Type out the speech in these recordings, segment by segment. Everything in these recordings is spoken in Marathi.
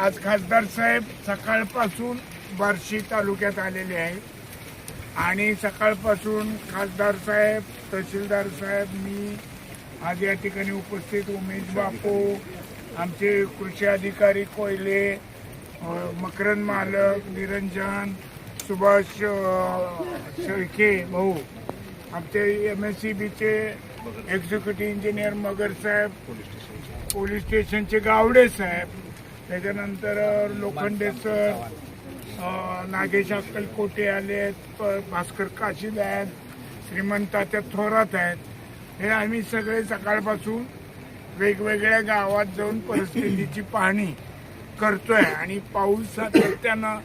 आज खासदार साहेब सकाळपासून बार्शी तालुक्यात आलेले आहेत. आणि सकाळपासून खासदार साहेब तहसीलदार साहेब मी आज या ठिकाणी उपस्थित. उमेश बापू आमचे कृषी अधिकारी कोयले मकरन मकरंद मालक निरंजन सुभाष शेळके भाऊ. आमचे एम एस सी बीचे एक्झिक्युटिव्ह इंजिनियर मगर साहेब पोलीस स्टेशनचे गावडे साहेब. त्याच्यानंतर लोखंडे सर नागेश अक्कलकोटे आले आहेत प- भास्कर काशीद आहेत श्रीमंताच्या थोरात आहेत. हे आम्ही सगळे सकाळपासून वेगवेगळ्या गावात जाऊन परिस्थितीची पाहणी करतोय आणि पाऊस सातत्यानं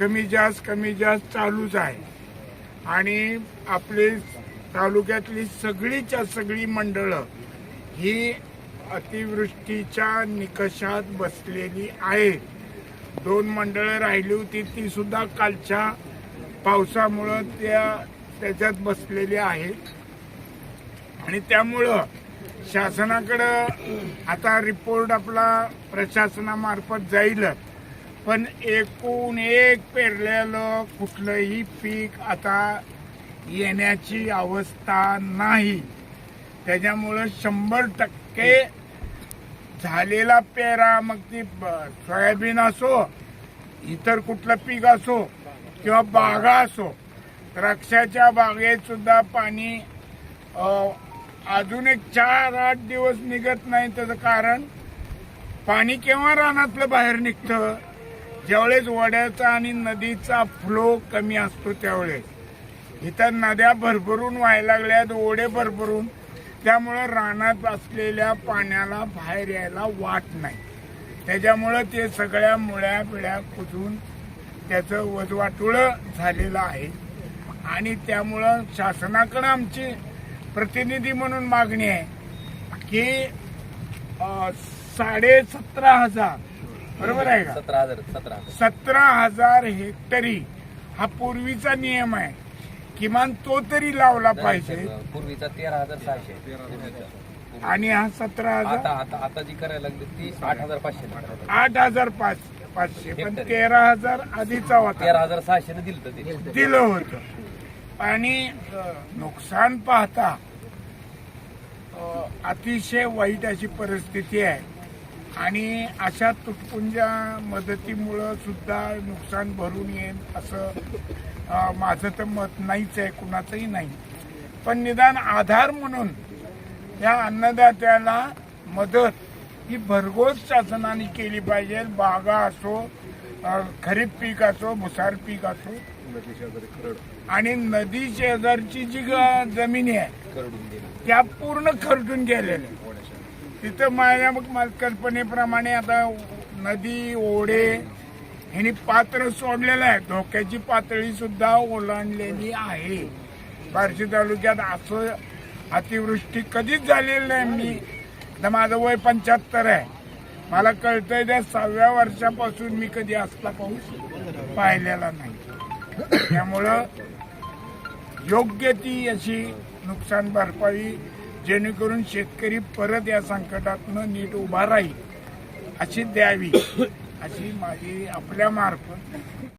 कमी जास्त कमी जास्त चालूच आहे. आणि आपली तालुक्यातली सगळीच्या सगळी मंडळं ही अतिवृष्टीच्या निकषात बसलेली आहे. दोन मंडळं राहिली होती ती सुद्धा कालच्या पावसामुळं त्या त्याच्यात बसलेली आहेत. आणि त्यामुळं शासनाकडं आता रिपोर्ट आपला प्रशासनामार्फत जाईलच पण एकूण एक पेरलेलं कुठलंही पीक आता येण्याची अवस्था नाही. त्याच्यामुळं शंभर टक्के झालेला पेरा मग ती ब- सोयाबीन असो इतर कुठलं पीक असो किंवा बागा असो द्राक्षाच्या बागेत सुद्धा पाणी अजून एक चार आठ दिवस निघत नाही त्याचं कारण पाणी केव्हा रानातलं बाहेर निघतं? ज्यावेळेस वड्याचा आणि नदीचा फ्लो कमी असतो त्यावेळेस. इथं नद्या भरभरून व्हायला लागल्यात ओढे भरभरून त्यामुळं रानात असलेल्या पाण्याला बाहेर यायला वाट नाही. त्याच्यामुळं ते सगळ्या मुळ्या पिळ्या कुजून त्याचं वजवाटुळं झालेलं आहे. आणि त्यामुळं शासनाकडे आमची प्रतिनिधी म्हणून मागणी आहे की साडे सतरा हजार. बरोबर आहे का? सतरा हजार. सतरा हजार हेक्टरी हा पूर्वीचा नियम आहे. किमान तो तरी लावला पाहिजे. पूर्वीचा तेरा हजार सहाशे. आणि हा सतरा आता हजार? आता आता जी करायला लागली ती आठ हजार पाचशे आठ हजार पाच पाचशे. पण तेरा. हजार आधीचा तेरा होता हजार सहाशे दिलं तर ते. दिलं होतं. आणि नुकसान पाहता अ, अतिशय वाईट अशी परिस्थिती आहे. आणि अशा तुटपुंजा मदतीमुळं सुद्धा नुकसान भरून येईल असं माझं तर मत नाहीच आहे कुणाचंही नाही. पण निदान आधार म्हणून या अन्नदात्याला मदत ही भरघोस शासनाने केली पाहिजे. बागा असो खरीप पीक असो भुसार पीक असो. आणि नदी शेजारची जी जमिनी आहे त्या पूर्ण खरडून गेलेल्या. तिथं माझ्या मग कल्पनेप्रमाणे आता नदी ओढे ह्यांनी पात्र सोडलेलं आहे. धोक्याची पातळी सुद्धा ओलांडलेली आहे. बार्शी तालुक्यात असं अतिवृष्टी कधीच झालेली नाही. मी आता माझं वय पंच्याहत्तर आहे. मला कळतंय त्या सहाव्या वर्षापासून मी कधी असला पाऊस पाहिलेला नाही. त्यामुळं योग्य ती अशी नुकसान भरपाई जेणेकरून शेतकरी परत या संकटातनं नीट उभा राहील अशी द्यावी. अशी माझी आपल्या मार्फत